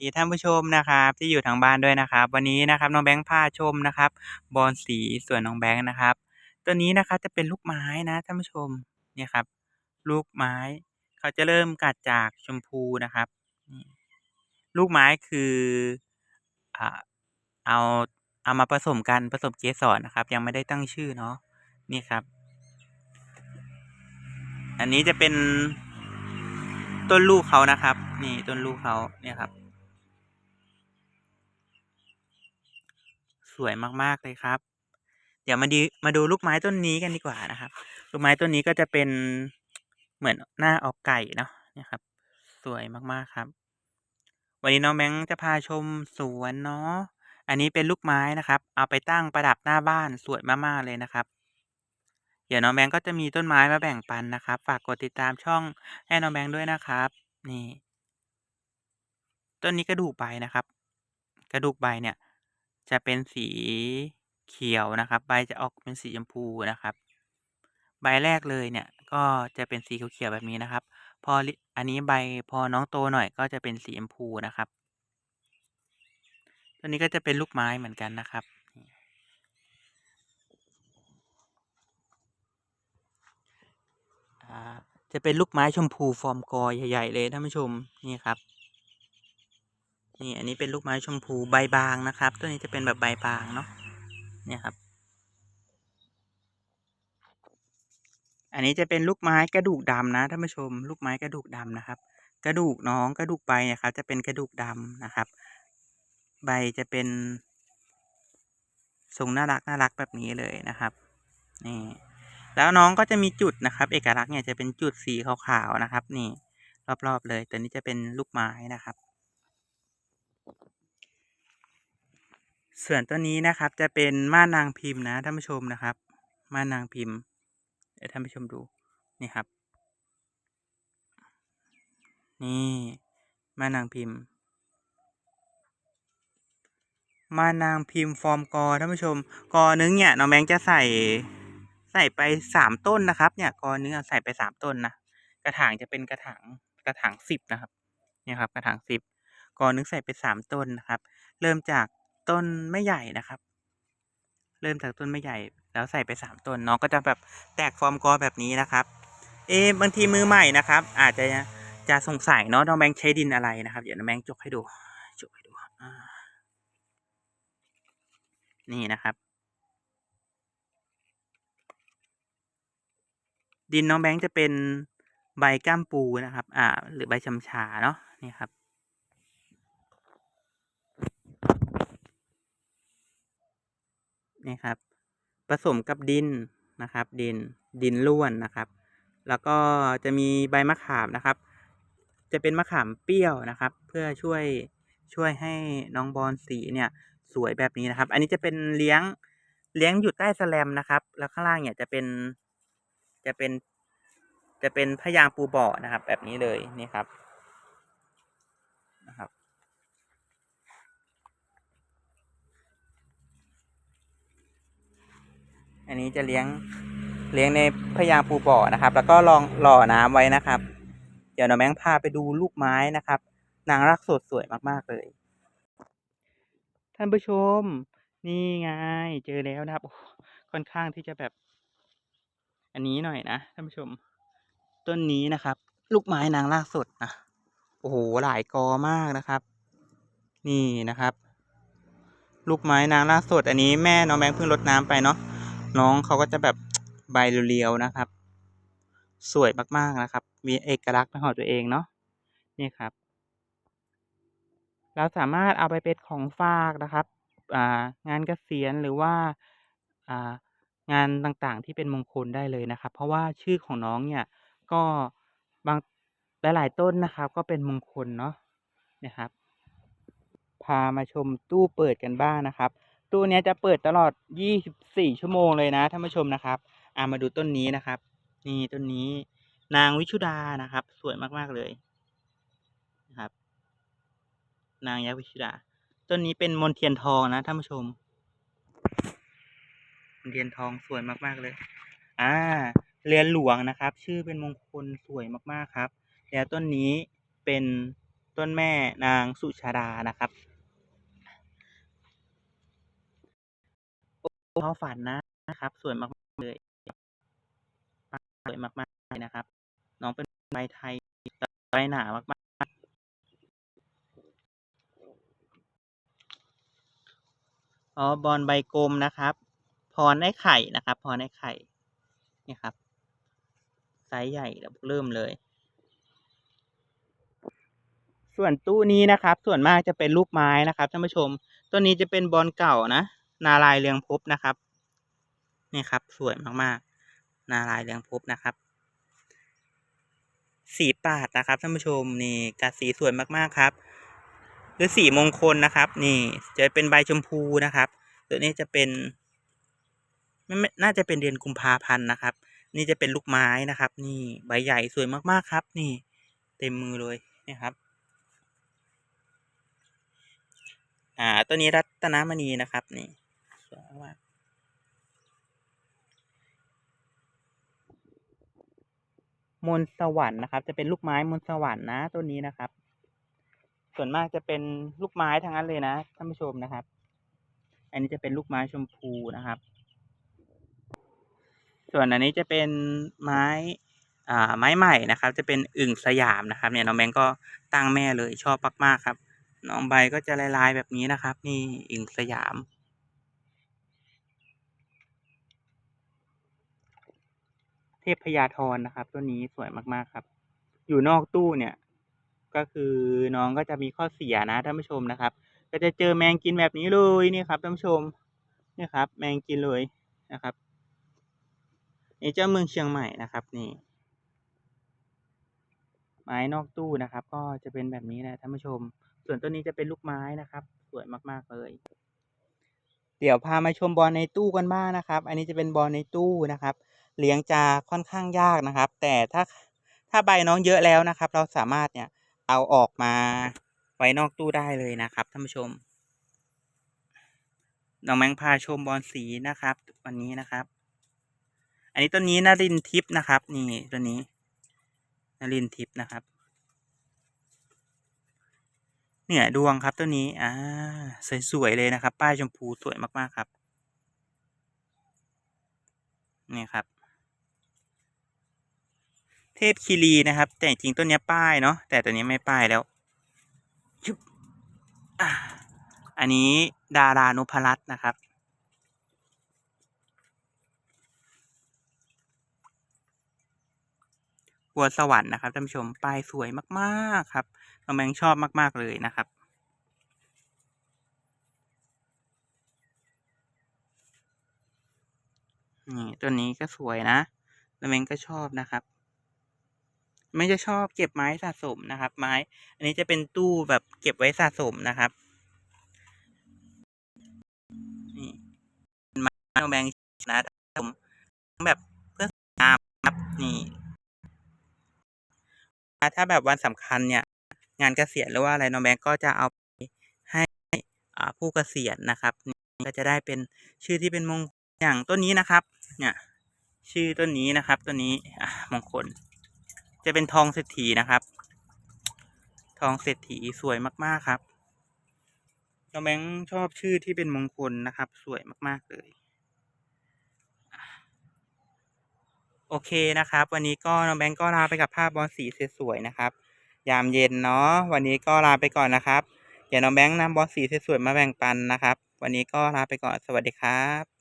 ดีท่านผู้ชมนะครับที่อยู่ทางบ้านด้วยนะครับ วันนี้นะครับน้องแบงค์พาชมนะครับ บอนสีส่วนน้องแบงค์นะครับ ตัวนี้นะครับจะเป็นลูกไม้นะท่านผู้ชมเนี่ยครับ ลูกไม้ เขาจะเริ่มกัดจากชมพูนะครับ ลูกไม้คืออ่าเอาเอามาผสมกันผสมเกสรนะครับ ยังไม่ได้ตั้งชื่อเนาะนี่ครับ อันนี้จะเป็นต้นลูกเขานะครับ นี่ต้นลูกเขาเนี่ยครับ สวยมากๆเลยครับ เดี๋ยวมาดีมาดูลูกไม้ต้นนี้กันดีกว่านะครับ ลูกไม้ต้นนี้ก็จะเป็นเหมือนหน้าออกไก่เนาะนี่ครับ สวยมากๆครับ วันนี้น้องแบงค์จะพาชมสวนเนาะอันนี้เป็นลูกไม้นะครับ เอาไปตั้งประดับหน้าบ้านสวยมากๆเลยนะครับ เดี๋ยวน้องแบงค์ก็จะมีต้นไม้มาแบ่งปันนะครับ ฝากกดติดตามช่องให้น้องแบงค์ด้วยนะครับ นี่ ต้นนี้กระดูกใบนะครับ กระดูกใบเนี่ย จะเป็นสีเขียวนะครับ ใบจะออกเป็นสีชมพูนะครับ ใบแรกเลยเนี่ยก็จะเป็นสีเขียวๆแบบนี้นะครับ พออันนี้ใบพอน้องโตหน่อยก็จะเป็นสีชมพูนะครับ ตัวนี้ก็จะเป็นลูกไม้เหมือนกันนะครับจะเป็นลูกไม้ชมพูฟอร์มกอใหญ่ ๆ เลยท่านผู้ชมนี่ครับ นี่อันนี้เป็นลูกไม้ชมพูใบบางนะครับ ตัวนี้จะเป็นแบบใบบางเนาะเนี่ยครับ อันนี้จะเป็นลูกไม้กระดูกดำนะท่านผู้ชม ลูกไม้กระดูกดำนะครับ กระดูกน้องกระดูกใบนี่ยครับ จะเป็นกระดูกดำนะครับ ใบจะเป็นทรงน่ารักน่ารักแบบนี้เลยนะครับนี่แล้วน้องก็จะมีจุดนะครับ เอกลักษณ์เนี่ยจะเป็นจุดสีขาวๆนะครับ นี่ รอบๆเลย ตัวนี้จะเป็นลูกไม้นะครับ ส่วนตัวนี้นะครับ จะเป็นม่านนางพิมพ์นะท่านผู้ชมนะครับม่านนางพิมพ์เดี๋ยวท่านผู้ชมดูนี่ครับ นี่ม่านนางพิมพ์ม่านนางพิมพ์ฟอร์มกอท่านผู้ชม กอนึงเนี่ยน้องแบงค์จะใส่ใส่ไปสามต้นนะครับ เนี่ยกอนึงใส่ไปสามต้นนะกระถางจะเป็นกระถางกระถางสิบนะครับ เนี่ยครับ กระถางสิบกอนึงใส่ไปสามต้นนะครับ เริ่มจาก ต้นไม่ใหญ่นะครับ เริ่มจากต้นไม่ใหญ่ แล้วใส่ไปสามต้นน้องก็จะแบบแตกฟอร์มกอแบบนี้นะครับ เอะบางทีมือใหม่นะครับ อาจจะจะสงสัยเนาะน้องแบงค์ใช้ดินอะไรนะครับ เดี๋ยวน้องแบงค์จกให้ดูจกให้ดูนี่นะครับ ดินน้องแบงค์จะเป็นใบก้ามปูนะครับ อ่า หรือใบชำชาเนาะนี่ครับ นี่ครับ ผสมกับดินนะครับ ดินดินล้วนนะครับ แล้วก็จะมีใบมะขามนะครับ จะเป็นมะขามเปรี้ยวนะครับ เพื่อช่วยช่วยให้น้องบอลสีเนี่ยสวยแบบนี้นะครับ อันนี้จะเป็นเลี้ยงเลี้ยงอยู่ใต้แสแลมนะครับ แล้วข้างล่างเนี่ยจะเป็นจะเป็นจะเป็นพยางปูบ่อนะครับ แบบนี้เลยนี่ครับ อันนี้จะเลี้ยงเลี้ยงในพยางปูบ่อนะครับ แล้วก็ลองหล่อน้ำไว้นะครับ เดี๋ยวน้องแบงพาไปดูลูกไม้นะครับ นางรักสดสวยมากๆเลย ท่านผู้ชม นี่ไงเจอแล้วนะครับค่อนข้างที่จะแบบ อันนี้หน่อยนะท่านผู้ชม ต้นนี้นะครับ ลูกไม้นางรากสดนะโอ้โหหลายกอมากนะครับ นี่นะครับ ลูกไม้นางรากสด อันนี้แม่น้องแบงเพิ่งรดน้ำไปเนาะ น้องเขาก็จะแบบใบเรียวๆนะครับ สวยมากๆนะครับ มีเอกลักษณ์เป็นของตัวเองเนาะนี่ครับ เราสามารถเอาไปเป็นของฝากนะครับงานเกษียณหรือว่าอ่างานต่างๆที่เป็นมงคลได้เลยนะครับ เพราะว่าชื่อของน้องเนี่ยก็บางหลายๆต้นนะครับ ก็เป็นมงคลเนาะนะครับ พามาชมตู้เปิดกันบ้างนะครับ ตู้นี้จะเปิดตลอด 24 ชั่วโมงเลยนะท่านผู้ชมนะครับอ่ามาดูต้นนี้นะครับ นี่ต้นนี้ นางวิชุดานะครับ สวยมากๆเลยนะครับ นางยักษ์วิชุดา ต้นนี้เป็นมนเทียนทองนะท่านผู้ชมมนเทียนทองสวยมากๆเลย อ่าเรือนหลวงนะครับ ชื่อเป็นมงคลสวยมากๆครับ แล้วต้นนี้เป็นต้นแม่นางสุชาดานะครับ เขาฝันนะครับ สวยมากๆเลยสวยมากๆเลยนะครับ น้องเป็นใบไทยใบหนามากๆอ๋อบอลใบกลมนะครับ พรไอ้ไข่นะครับ พรไอ้ไข่นี่ครับไซส์ใหญ่แล้วเริ่มเลย ส่วนตู้นี้นะครับ ส่วนมากจะเป็นลูกไม้นะครับท่านผู้ชมต้นนี้จะเป็นบอลเก่านะ นาลายเรืองภพนะครับ นี่ครับสวยมากๆ นาลายเรืองภพนะครับ สีปาดนะครับท่านผู้ชมนี่กัดสีสวยมากๆครับ หรือสีมงคลนะครับ นี่จะเป็นใบชมพูนะครับตัวนี้จะเป็นไม่ไม่น่าจะเป็นเดือนกุมภาพันธ์นะครับ นี่จะเป็นลูกไม้นะครับ นี่ใบใหญ่สวยมากๆครับ นี่ เต็มมือเลยนี่ครับ อ่าตัวนี้รัตนมณีนะครับ นี่ สวยมากมนต์สวรรค์นะครับ จะเป็นลูกไม้มนต์สวรรค์นะต้นนี้นะครับ ส่วนมากจะเป็นลูกไม้ทั้งนั้นเลยนะท่านผู้ชมนะครับ อันนี้จะเป็นลูกไม้ชมพูนะครับ ส่วนอันนี้จะเป็นไม้อ่าไม้ใหม่นะครับ จะเป็นอึ่งสยามนะครับ เนี่ยน้องแบงก์ก็ตั้งแม่เลยชอบมากๆครับ น้องใบก็จะลายๆแบบนี้นะครับ นี่อึ่งสยาม เทพพยาธรนะครับต้นนี้สวยมากๆครับ อยู่นอกตู้เนี่ย ก็คือน้องก็จะมีข้อเสียนะท่านผู้ชมนะครับ ก็จะเจอแมงกินแบบนี้เลยนี่ครับท่านผู้ชมนี่ครับ แมงกินเลยนะครับนี่เจ้าเมืองเชียงใหม่นะครับนี่ ไม้นอกตู้นะครับ ก็จะเป็นแบบนี้นะท่านผู้ชม ส่วนต้นนี้จะเป็นลูกไม้นะครับ สวยมากๆเลย เดี๋ยวพามาชมบอลในตู้กันบ้างนะครับ อันนี้จะเป็นบอลในตู้นะครับ เลี้ยงจะค่อนข้างยากนะครับ แต่ถ้าถ้าใบน้องเยอะแล้วนะครับ เราสามารถเนี่ยเอาออกมาไว้นอกตู้ได้เลยนะครับท่านผู้ชมน้องแมงพาชมบอลสีนะครับ วันนี้นะครับ อันนี้ต้นนี้นารินทิพย์นะครับ นี่ตัวนี้นารินทิพย์นะครับ เหนือดวงครับตัวนี้ อ่า สวยๆเลยนะครับ ป้ายชมพูสวยมากๆครับ นี่ครับ เทพคีรีนะครับ แต่จริงต้นนี้ป้ายเนาะแต่ตัวนี้ไม่ป้ายแล้วชุบอันนี้ดารานุพรัตน์นะครับ บัวสวรรค์นะครับท่านผู้ชมป้ายสวยมากๆครับน้องแบงชอบมาก ๆ เลยนะครับนี่ตัวนี้ก็สวยนะน้องแบงก็ชอบนะครับ ไม่จะชอบเก็บไม้สะสมนะครับ ไม้ อันนี้จะเป็นตู้แบบเก็บไว้สะสมนะครับนี่ไม้น้องแบงค์นะผมแบบเพื่อสวยงามครับนี่ถ้าแบบวันสำคัญเนี่ย งานเกษียณหรือว่าอะไรน้องแบงก์ก็จะเอาไปให้ผู้เกษียณนะครับก็จะได้เป็นชื่อที่เป็นมงคลอย่างต้นนี้นะครับ เนี่ย ชื่อต้นนี้นะครับ ต้นนี้มงคล จะเป็นทองเศรษฐีนะครับ ทองเศรษฐีสวยมากๆครับน้องแบงค์ชอบชื่อที่เป็นมงคลนะครับ สวยมากๆเลย โอเคนะครับ วันนี้ก็น้องแบงก์ก็ลาไปกับภาพบอลสีสวยๆนะครับ ยามเย็นเนาะวันนี้ก็ลาไปก่อนนะครับเดี๋ยวน้องแบงค์นำบอลสีสวยๆมาแบ่งปันนะครับ วันนี้ก็ลาไปก่อนสวัสดีครับ